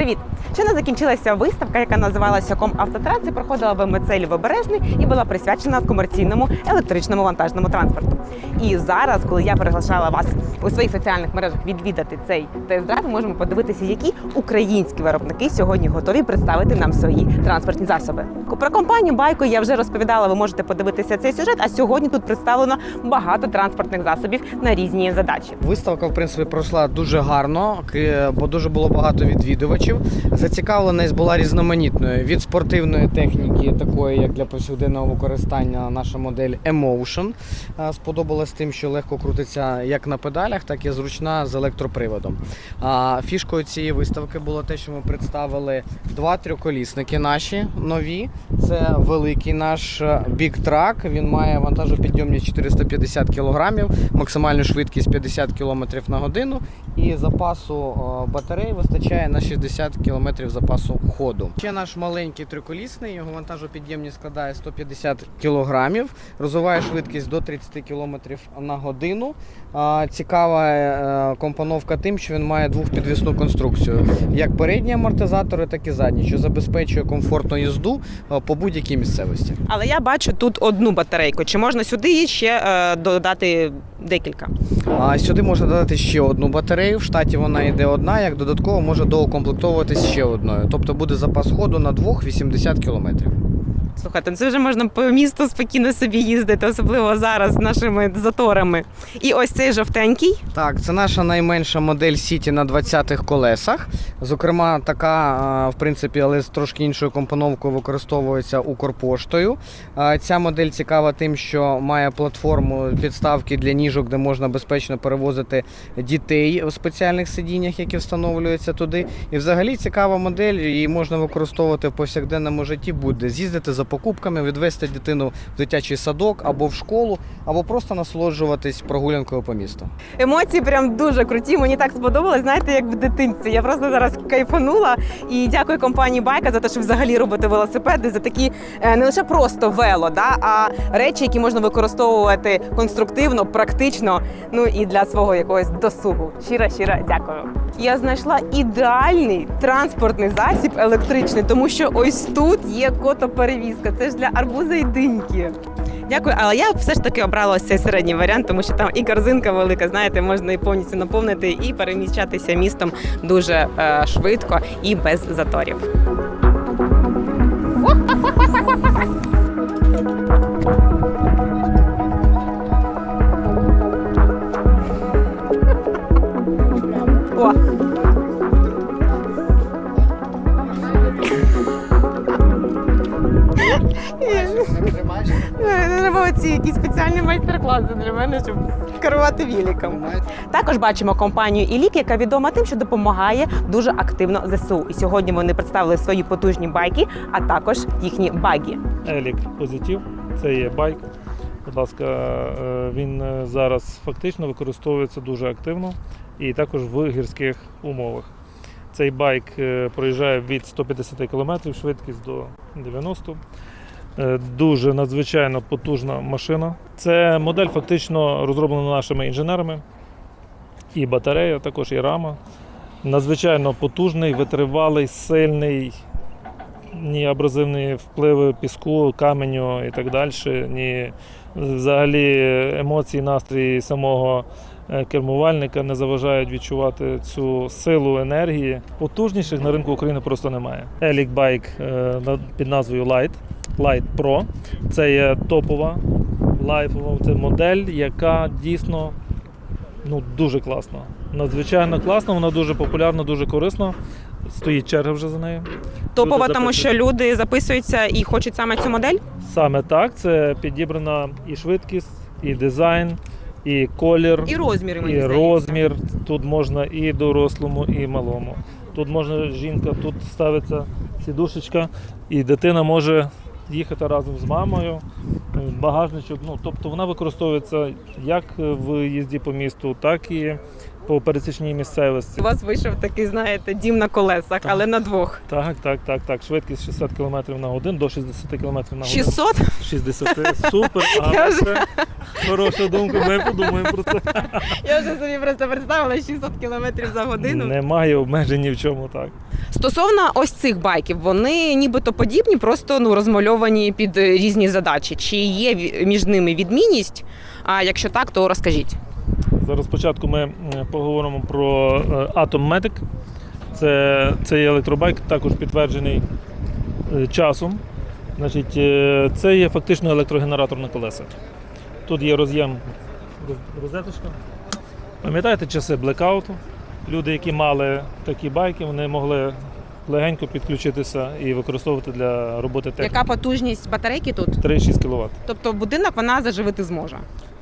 Привіт! Щойно закінчилася виставка, яка називалася Ком Автотранс і проходила в МЦ Лівобережний і була присвячена комерційному електричному вантажному транспорту. І зараз, коли я приглашала вас у своїх соціальних мережах відвідати цей тест-драйв, ми можемо подивитися, які українські виробники сьогодні готові представити нам свої транспортні засоби. Про компанію Байко я вже розповідала. Ви можете подивитися цей сюжет. А сьогодні тут представлено багато транспортних засобів на різні задачі. Виставка, в принципі, пройшла дуже гарно, бо дуже було багато відвідувачів. Зацікавленість була різноманітною від спортивної техніки, такої як для повсякденного використання, наша модель Emotion. Е, Сподобалась тим, що легко крутиться як на педалях, так і зручна з електроприводом. Фішкою цієї виставки було те, що ми представили два трьохколісники наші нові. Це великий наш е, Big Truck. Він має вантажопідйомність 450 кг, максимальну швидкість 50 км на годину. І запасу е, батареї вистачає на 60 км запасу ходу. Ще наш маленький триколісний, його вантажопідємність складає 150 кг, розвиває швидкість до 30 км на годину. Цікава е, компоновка тим, що він має двохпідвісну конструкцію, як передні амортизатори, так і задні, що забезпечує комфортну їзду е, по будь-якій місцевості. Але я бачу тут одну батарейку. Чи можна сюди ще е, додати декілька? А сюди можна додати ще одну батарею. В штаті вона йде одна, як додатково може доукомплектовуватись ще одною. Тобто буде запас ходу на двох 80 кілометрів. Слухайте, ну це вже можна по місту спокійно собі їздити, особливо зараз з нашими заторами. І ось цей жовтенький. Так, це наша найменша модель Сіті на 20-х колесах. Зокрема, така, в принципі, але з трошки іншою компоновкою використовується Укрпоштою. Ця модель цікава тим, що має платформу підставки для ніжок, де можна безпечно перевозити дітей у спеціальних сидіннях, які встановлюються туди. І взагалі цікава модель, її можна використовувати в повсякденному житті будь-де. З'їздити за покупками, відвести дитину в дитячий садок або в школу, або просто насолоджуватись прогулянкою по місту. Емоції прям дуже круті. Мені так сподобалось, знаєте, як в дитинстві. Я просто зараз кайфанула. І дякую компанії Байка за те, що взагалі робите велосипеди, за такі е, не лише просто вело, да, а речі, які можна використовувати конструктивно, практично, ну і для свого якогось досугу. Щиро, щиро дякую. Я знайшла ідеальний транспортний засіб електричний, тому що ось тут є котоперевізка. Це ж для арбуза і диньки. Дякую, але я все ж таки обрала ось цей середній варіант, тому що там і корзинка велика, знаєте, можна і повністю наповнити і переміщатися містом дуже е, швидко і без заторів. Е, Треба ці якісь спеціальні майстер-класи для мене, щоб керувати віліком. Також бачимо компанію Ілік, яка відома тим, що допомагає дуже активно ЗСУ. І сьогодні вони представили свої потужні байки, а також їхні багі. Елік Позитив, це є байк. Будь ласка, е, він е, зараз фактично використовується дуже активно і також в гірських умовах. Цей байк е, проїжджає від 150 км швидкість до 90 Е, Дуже надзвичайно потужна машина. Це модель фактично розроблена нашими інженерами. І батарея, також і рама. Надзвичайно потужний, витривалий, сильний, ні абразивні впливи піску, каменю і так далі, ні взагалі емоції, настрій самого е, кермувальника не заважають відчувати цю силу енергії. Потужніших на ринку України просто немає. Елік Байк під назвою Light, Light Pro. Це є топова лайфова це модель, яка дійсно ну, дуже класна. Надзвичайно класна, вона дуже популярна, дуже корисна. Стоїть черга вже за нею. Топова, Люди тому що люди записуються і хочуть саме цю модель. Саме так, це підібрана і швидкість, і дизайн, і колір, І розміри мені і здається. розмір. Тут можна і дорослому, і малому. Тут можна жінка, тут ставиться сідушечка, і дитина може їхати разом з мамою. Багажничок, ну тобто вона використовується як в їзді по місту, так і по пересічній місцевості. У вас вийшов такий, знаєте, дім на колесах, але на двох. Так, так, так, так. Швидкість 60 км на годину до 60 км на годину. 600? 60. Супер. А Я вже- це хороша думка. Ми подумаємо про це. Я вже собі просто представила 600 км за годину. Немає обмежень ні в чому так. Стосовно ось цих байків, вони нібито подібні, просто ну розмальовані під різні задачі. Чи є між ними відмінність? А якщо так, то розкажіть. Зараз спочатку ми поговоримо про е, Atom Medic. Це, це є електробайк, також підтверджений е, часом. Значить, е, це є фактично електрогенератор на колесах. Тут є роз'єм роз- розеточка. Пам'ятаєте часи блекауту? Люди, які мали такі байки, вони могли легенько підключитися і використовувати для роботи техніки. Яка потужність батарейки тут? 3,6 кВт. Тобто будинок вона заживити зможе.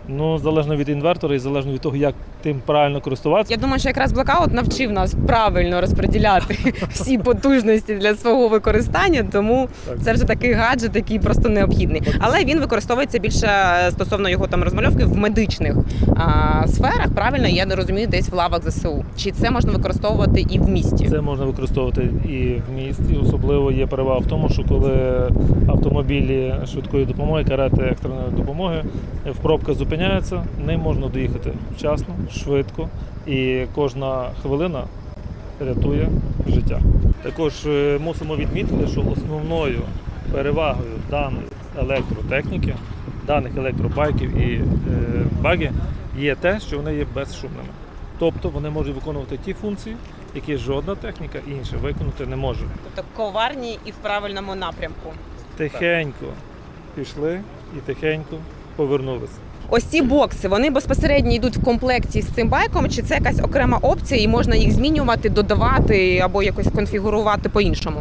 Ну, залежно від інвертора і залежно від того, як тим правильно користуватися. Я думаю, що якраз блокаут навчив нас правильно розподіляти всі потужності для свого використання, тому Так. це вже такий гаджет, який просто необхідний. Але він використовується більше е, стосовно його там розмальовки в медичних а, сферах. Правильно, я не розумію, десь в лавах ЗСУ. Чи це можна використовувати і в місті? Це можна використовувати і в місті. Особливо є перевага в тому, що коли автомобілі швидкої допомоги, карети екстреної допомоги в пробках зупиняються, не можна доїхати вчасно, швидко, і кожна хвилина рятує життя. Також е, мусимо відмітити, що основною перевагою даної електротехніки, даних електробайків і е, баги є те, що вони є безшумними. Тобто вони можуть виконувати ті функції, які жодна техніка інша виконати не може. Тобто коварні і в правильному напрямку. Тихенько пішли і тихенько повернулися. Ось ці бокси вони безпосередньо йдуть в комплекті з цим байком, чи це якась окрема опція, і можна їх змінювати, додавати або якось конфігурувати по-іншому.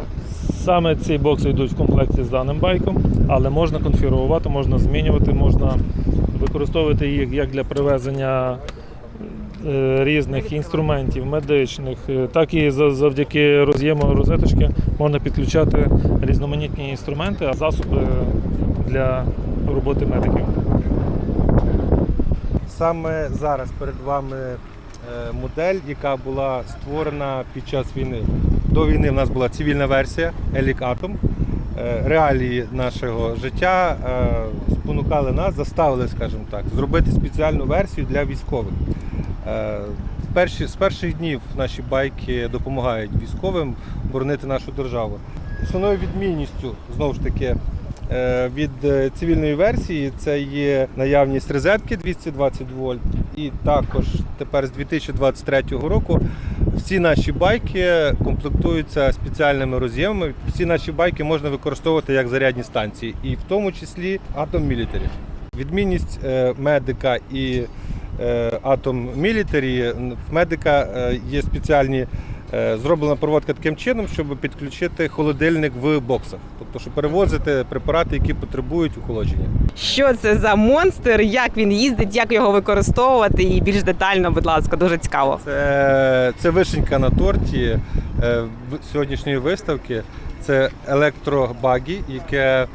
Саме ці бокси йдуть в комплекті з даним байком, але можна конфігурувати, можна змінювати, можна використовувати їх як для привезення е, різних інструментів медичних, е, так і за- завдяки роз'єму розеточки можна підключати різноманітні інструменти, а засоби для роботи медиків. Саме зараз перед вами е, модель, яка була створена під час війни. До війни в нас була цивільна версія Елік. Е, Реалії нашого життя е, спонукали нас, заставили, скажімо так, зробити спеціальну версію для військових. Е, З перших днів наші байки допомагають військовим боронити нашу державу. Основною відмінністю знову ж таки від е, цивільної версії це є наявність розетки 220 вольт. І також тепер з 2023 року всі наші байки комплектуються спеціальними роз'ємами. Всі наші байки можна використовувати як зарядні станції, і в тому числі Atom Military. Відмінність е, медика і е, Atom Military, в медика е, є спеціальні е, зроблена проводка таким чином, щоб підключити холодильник в боксах, тобто щоб перевозити препарати, які потребують охолодження. Що це за монстр, як він їздить, як його використовувати, і більш детально, будь ласка, дуже цікаво. Це, це вишенька на торті е, сьогоднішньої виставки. Це електробагі, яке е,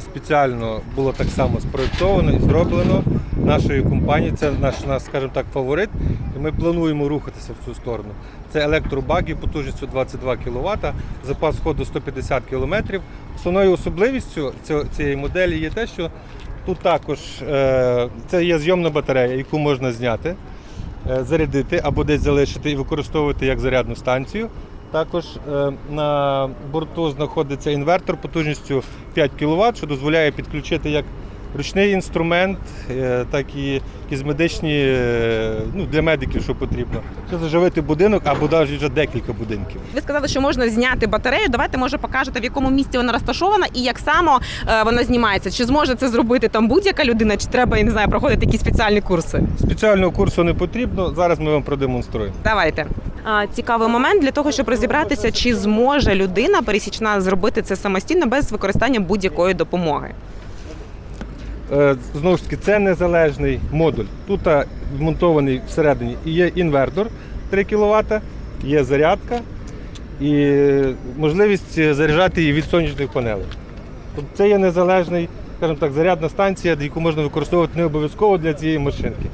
спеціально було так само спроєктовано і зроблено нашою компанією. Це наш, скажімо так, фаворит. І ми плануємо рухатися в цю сторону. Це електробагі потужністю 22 кВт, запас ходу 150 км. Основною особливістю цієї моделі є те, що тут також е, це є зйомна батарея, яку можна зняти е, зарядити або десь залишити і використовувати як зарядну станцію. Також е, на борту знаходиться інвертор потужністю 5 кВт, що дозволяє підключити як ручний інструмент, е, так і якісь медичні е, ну, для медиків, що потрібно. Щоб заживити будинок або навіть вже декілька будинків. Ви сказали, що можна зняти батарею. Давайте може покажете, в якому місці вона розташована і як само вона знімається. Чи зможе це зробити там будь-яка людина, чи треба я не знаю, проходити якісь спеціальні курси? Спеціального курсу не потрібно. Зараз ми вам продемонструємо. Давайте. Цікавий момент для того, щоб розібратися, чи зможе людина пересічна зробити це самостійно без використання будь-якої допомоги. Е, Знову ж таки, це незалежний модуль. Тут вмонтований всередині і є інвертор 3 кВт, є зарядка і можливість заряджати її від сонячних панелей. Тобто це є незалежний, скажімо так, зарядна станція, яку можна використовувати не обов'язково для цієї машинки.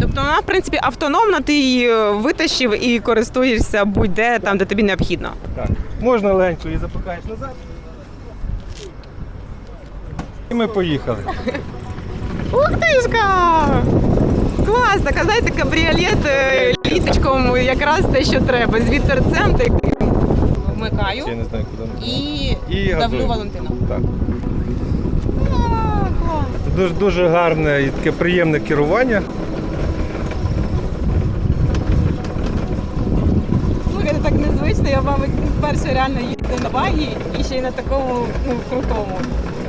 Тобто вона, в принципі, автономна, ти її е, витащив і користуєшся будь-де там, де тобі необхідно. Так. Можна легенько її запихаєш назад. І ми поїхали. Ух тишка! Клас! Така, знаєте, кабріолет е, літочком якраз те, що треба. З вітерцем таким. Вмикаю Я не знаю, куди. ми. і, І давлю газую. Валентину. Так. Це дуже, дуже гарне і таке приємне керування. Слухайте, так незвично, я, мабуть, вперше реально їду на багі і ще й на такому ну, крутому.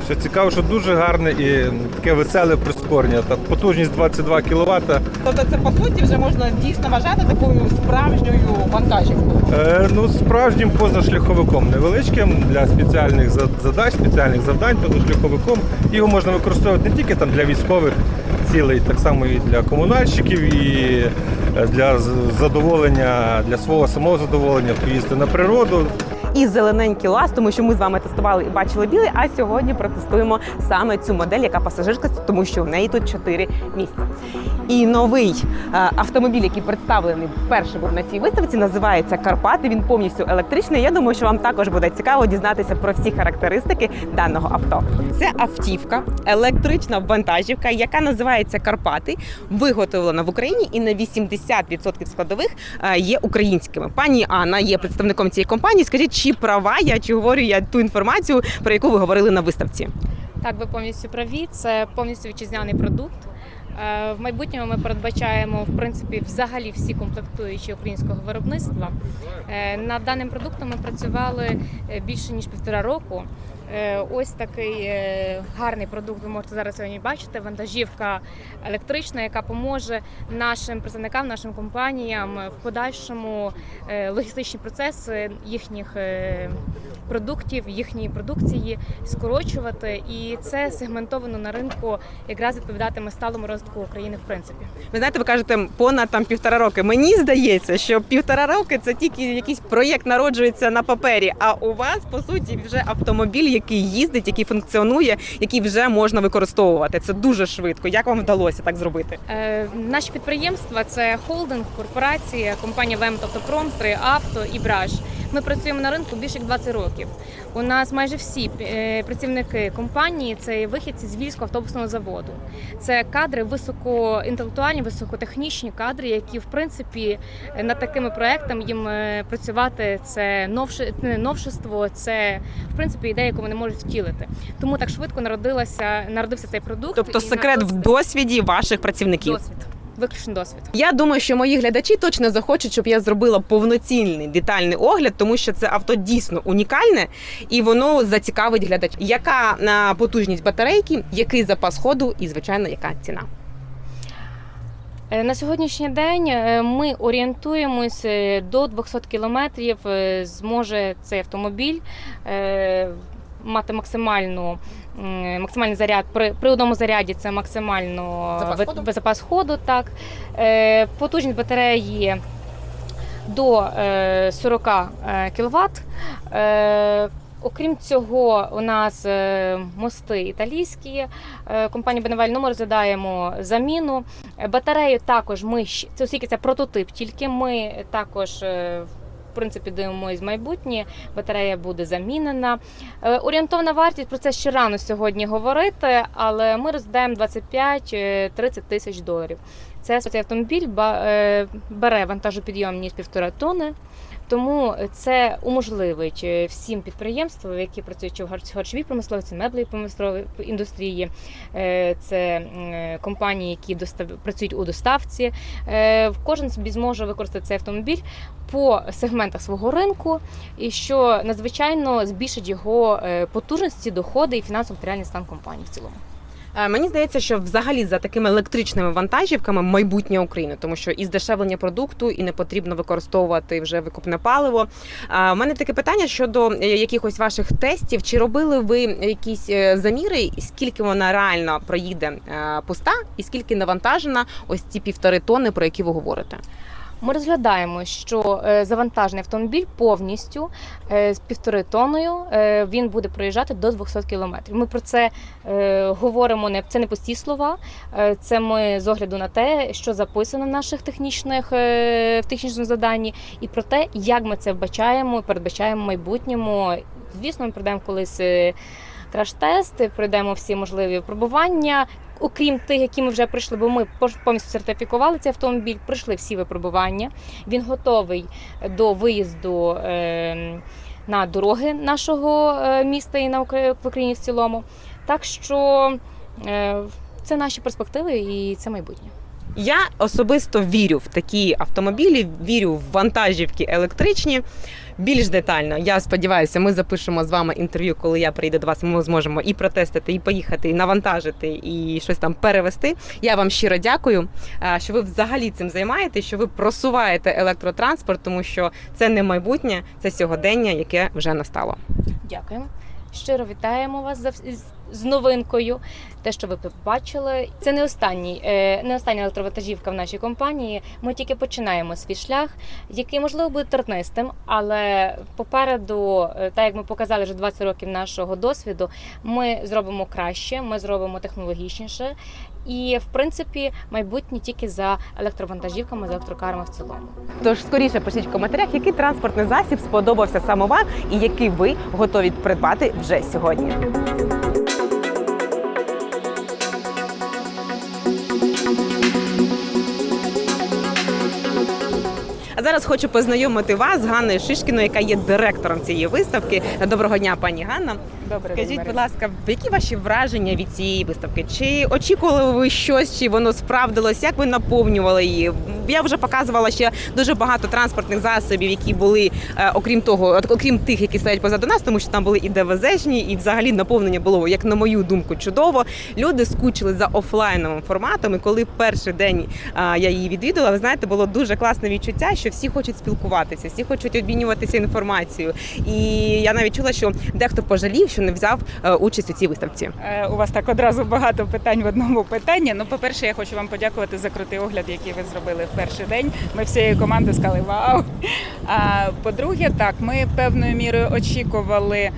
Що цікаво, що дуже гарне і таке веселе прискорення. Так, потужність 22 кВт. Тобто це по суті вже можна дійсно вважати такою справжньою вантажівкою. Е, ну, справжнім позашляховиком невеличким для спеціальних за- задач, спеціальних завдань позашляховиком. Його можна використовувати не тільки там для військових цілей, так само і для комунальщиків, і для задоволення, для свого самого задоволення поїздити на природу. І зелененький лаз, тому що ми з вами тестували і бачили білий. А сьогодні протестуємо саме цю модель, яка пасажирська, тому що в неї тут 4 місця. І новий е, автомобіль, який представлений вперше був на цій виставці, називається Карпати. Він повністю електричний. Я думаю, що вам також буде цікаво дізнатися про всі характеристики даного авто. Це автівка, електрична вантажівка, яка називається Карпати, виготовлена в Україні і на 80% складових е, є українськими. Пані Анна є представником цієї компанії. Скажіть, чи права я чи говорю я ту інформацію, про яку ви говорили на виставці? Так, ви повністю праві. Це повністю вітчизняний продукт. Е, В майбутньому ми передбачаємо в принципі взагалі всі комплектуючі українського виробництва. Е, Над даним продуктом ми працювали е, більше ніж півтора року. Е, Ось такий е, гарний продукт. Ви можете зараз сьогодні бачити. Вантажівка електрична, яка поможе нашим представникам, нашим компаніям в подальшому е, логістичні процеси їхніх продуктів, їхньої продукції скорочувати, і це сегментовано на ринку якраз відповідатиме сталому розвитку України в принципі. Ви знаєте, ви кажете понад там півтора роки. Мені здається, що півтора роки це тільки якийсь проєкт народжується на папері. А у вас по суті вже автомобіль, який їздить, який функціонує, який вже можна використовувати. Це дуже швидко. Як вам вдалося так зробити? Е, наші підприємства це холдинг, корпорація, компанія ВЕМ, тобто Промстри, Авто і Браш. Ми працюємо на ринку більше як 20 років. У нас майже всі е, працівники компанії це вихідці з Вільського автобусного заводу. Це кадри високоінтелектуальні, високотехнічні кадри, які в принципі над такими проектами їм е, працювати це новше новшество, це в принципі ідея, яку вони можуть втілити. Тому так швидко народилася народився цей продукт. Тобто секрет в досвіді ваших працівників. досвід. Виключно досвід. Я думаю, що мої глядачі точно захочуть, щоб я зробила повноцінний детальний огляд, тому що це авто дійсно унікальне і воно зацікавить глядача. Яка на потужність батарейки, який запас ходу і звичайно, яка ціна? Е, На сьогоднішній день е, ми орієнтуємось е, до 200 кілометрів. Зможе цей автомобіль мати максимальну. Максимальний заряд при, при одному заряді це максимально Запас ходу? запас ходу. Так. Е, Потужність батареї до е, 40 кВт. Окрім цього, у нас е, мости італійські. Е, Компанія Беневаль, ну, ми розглядаємо заміну. Е, Батарею також ми це оскільки це прототип, тільки ми також. Е, В принципі, дивимося майбутнє, батарея буде замінена. Е, Орієнтовна вартість про це ще рано сьогодні говорити, але ми роздаємо 25-30 тисяч доларів. Це автомобіль е, бере вантажопідйомність півтора тони. Тому це уможливить е, всім підприємствам, які працюють в харч- харчовій промисловості, меблевій промисловій індустрії, е, це е, компанії, які достав... працюють у доставці. Кожен собі зможе використати цей автомобіль по сегментах свого ринку, і що надзвичайно збільшить його потужності, доходи і фінансово-матеріальний стан компанії в цілому. Е, Мені здається, що взагалі за такими електричними вантажівками майбутнє України, тому що і здешевлення продукту, і не потрібно використовувати вже викупне паливо. У мене таке питання щодо е, якихось ваших тестів. Чи робили ви якісь е, заміри, скільки вона реально проїде е, пуста, і скільки навантажена ось ці півтори тонни, про які ви говорите? Ми розглядаємо, що е, завантажений автомобіль повністю е, з півтори тонною е, він буде проїжджати до 200 кілометрів. Ми про це говоримо не це не пусті слова. Це ми з огляду на те, що записано в наших технічних в технічному заданні, і про те, як ми це вбачаємо, передбачаємо в майбутньому. Звісно, ми пройдемо колись краш-тести, пройдемо всі можливі випробування. Окрім тих, які ми вже пройшли, бо ми повністю сертифікували цей автомобіль, пройшли всі випробування. Він готовий до виїзду е, на дороги нашого е, міста і на Україні в цілому. Так що е, це наші перспективи і це майбутнє. Я особисто вірю в такі автомобілі, вірю в вантажівки електричні. Більш детально, я сподіваюся, ми запишемо з вами інтерв'ю, коли я прийду до вас. Ми зможемо і протестити, і поїхати, і навантажити, і щось там перевести. Я вам щиро дякую, е, що ви взагалі цим займаєтеся, що ви просуваєте електротранспорт, тому що це не майбутнє, це сьогодення, яке вже настало. Дякуємо. Щиро вітаємо вас за з новинкою. Те, що ви побачили, це не останній, е, не остання електровантажівка в нашій компанії. Ми тільки починаємо свій шлях, який можливо буде тернистим, але попереду, е, так як ми показали вже 20 років нашого досвіду, ми зробимо краще, ми зробимо технологічніше. І в принципі майбутнє тільки за електровантажівками, за електрокарами в цілому. Тож скоріше пишіть в коментарях, який транспортний засіб сподобався саме вам і який ви готові придбати вже сьогодні. А зараз хочу познайомити вас з Ганною Шишкіною, яка є директором цієї виставки. Доброго дня, пані Ганна. Добре, Скажіть, будь ласка, які ваші враження від цієї виставки? Чи очікували ви щось, чи воно справдилось? Як ви наповнювали її? Я вже показувала ще дуже багато транспортних засобів, які були, е, окрім того, окрім тих, які стоять позаду нас, тому що там були і ДВЗ-шні, і взагалі наповнення було, як на мою думку, чудово. Люди скучили за офлайновим форматом. І коли перший день е, я її відвідала, ви знаєте, було дуже класне відчуття, що всі хочуть спілкуватися, всі хочуть обмінюватися інформацією. І я навіть чула, що дехто пожалів, що не взяв е, участь у цій виставці. Е, У вас так одразу багато питань в одному питанні. Ну, по-перше, я хочу вам подякувати за крутий огляд, який ви зробили в перший день. Ми всією командою сказали вау. А по-друге, так, ми певною мірою очікували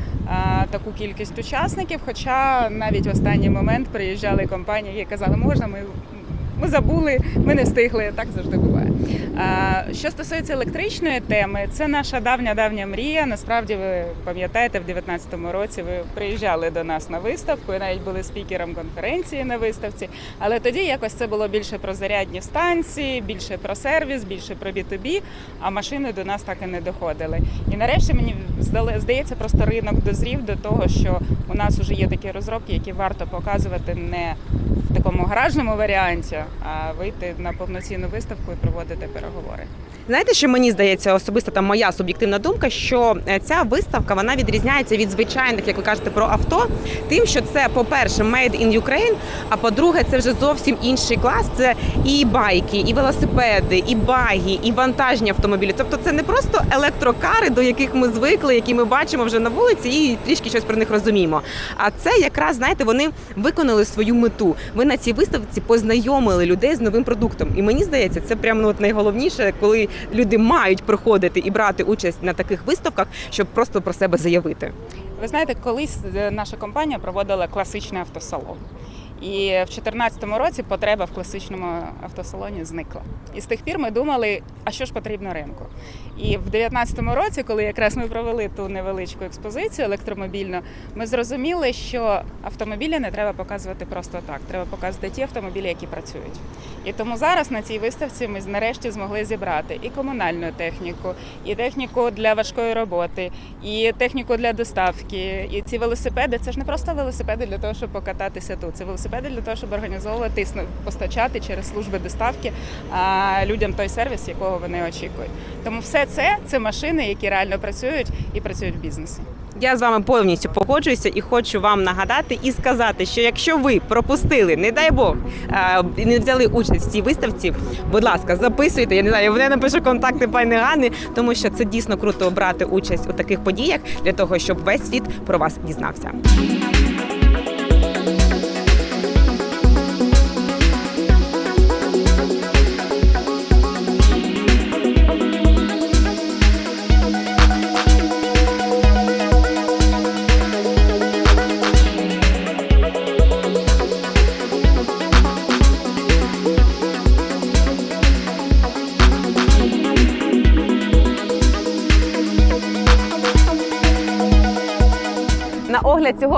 таку кількість учасників, хоча навіть в останній момент приїжджали компанії, які казали, можна, ми. Ми забули, ми не встигли, так завжди буває. Що стосується електричної теми, це наша давня давня мрія. Насправді, ви пам'ятаєте, в 2019 році ви приїжджали до нас на виставку і навіть були спікером конференції на виставці. Але тоді якось це було більше про зарядні станції, більше про сервіс, більше про B2B, а машини до нас так і не доходили. І нарешті мені здається, просто ринок дозрів до того, що у нас вже є такі розробки, які варто показувати не в такому гаражному варіанті, а вийти на повноцінну виставку і проводити переговори. Знаєте, що мені здається, особисто там моя суб'єктивна думка, що е, ця виставка вона відрізняється від звичайних, як ви кажете, про авто, тим, що це, по-перше, made in Ukraine, а по-друге, це вже зовсім інший клас. Це і байки, і велосипеди, і баги, і вантажні автомобілі. Тобто, це не просто електрокари, до яких ми звикли, які ми бачимо вже на вулиці, і трішки щось про них розуміємо. А це якраз знаєте, вони виконали свою мету. Ви на цій виставці познайомили людей з новим продуктом. І мені здається, це прямо ну, от найголовніше, коли люди мають приходити і брати участь на таких виставках, щоб просто про себе заявити. Ви знаєте, колись е, наша компанія проводила класичний автосалон. І в 2014 році потреба в класичному автосалоні зникла. І з тих пір ми думали, а що ж потрібно ринку. І в 2019 році, коли якраз ми провели ту невеличку експозицію електромобільну, ми зрозуміли, що автомобілі не треба показувати просто так. Треба показувати ті автомобілі, які працюють. І тому зараз на цій виставці ми нарешті змогли зібрати і комунальну техніку, і техніку для важкої роботи, і техніку для доставки. І ці велосипеди це ж не просто велосипеди для того, щоб покататися тут. Це велосипеди для того, щоб організовувати і постачати через служби доставки людям той сервіс, якого вони очікують. Тому все це це машини, які реально працюють і працюють в бізнесі. Я з вами повністю погоджуюся і хочу вам нагадати і сказати, що якщо ви пропустили, не дай Бог, і не взяли участь в цій виставці, будь ласка, записуйте. Я не знаю, я напишу контакти пані Ганни, тому що це дійсно круто брати участь у таких подіях для того, щоб весь світ про вас дізнався.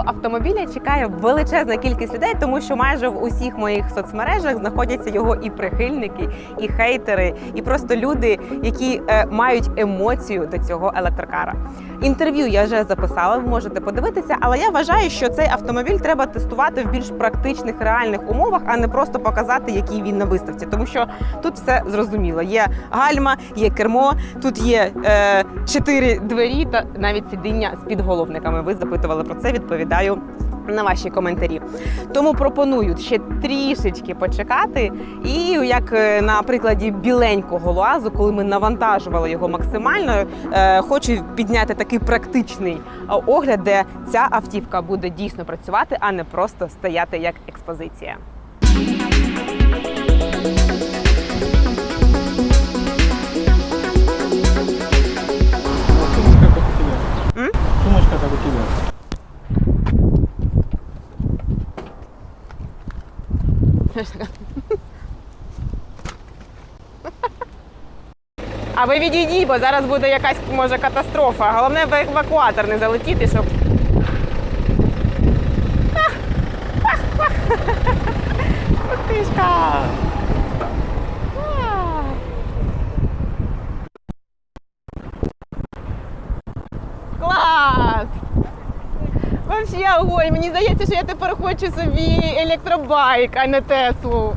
Автомобіля чекає величезна кількість людей, тому що майже в усіх моїх соцмережах знаходяться його і прихильники, і хейтери, і просто люди, які е, мають емоцію до цього електрокара. Інтерв'ю я вже записала, ви можете подивитися, але я вважаю, що цей автомобіль треба тестувати в більш практичних реальних умовах, а не просто показати, який він на виставці. Тому що тут все зрозуміло. Є гальма, є кермо, тут є е, чотири двері та навіть сидіння з підголовниками. Ви запитували про це. Відповідаю на ваші коментарі. Тому пропоную ще трішечки почекати. І як е, на прикладі біленького луазу, коли ми навантажували його максимально, е, хочу підняти такий практичний е, огляд, де ця автівка буде дійсно працювати, а не просто стояти як експозиція. А ви відійдіть, бо зараз буде якась може катастрофа. Головне в евакуатор не залетіти, щоб. Птичка! Мені здається, що я тепер хочу собі електробайк, а не Теслу.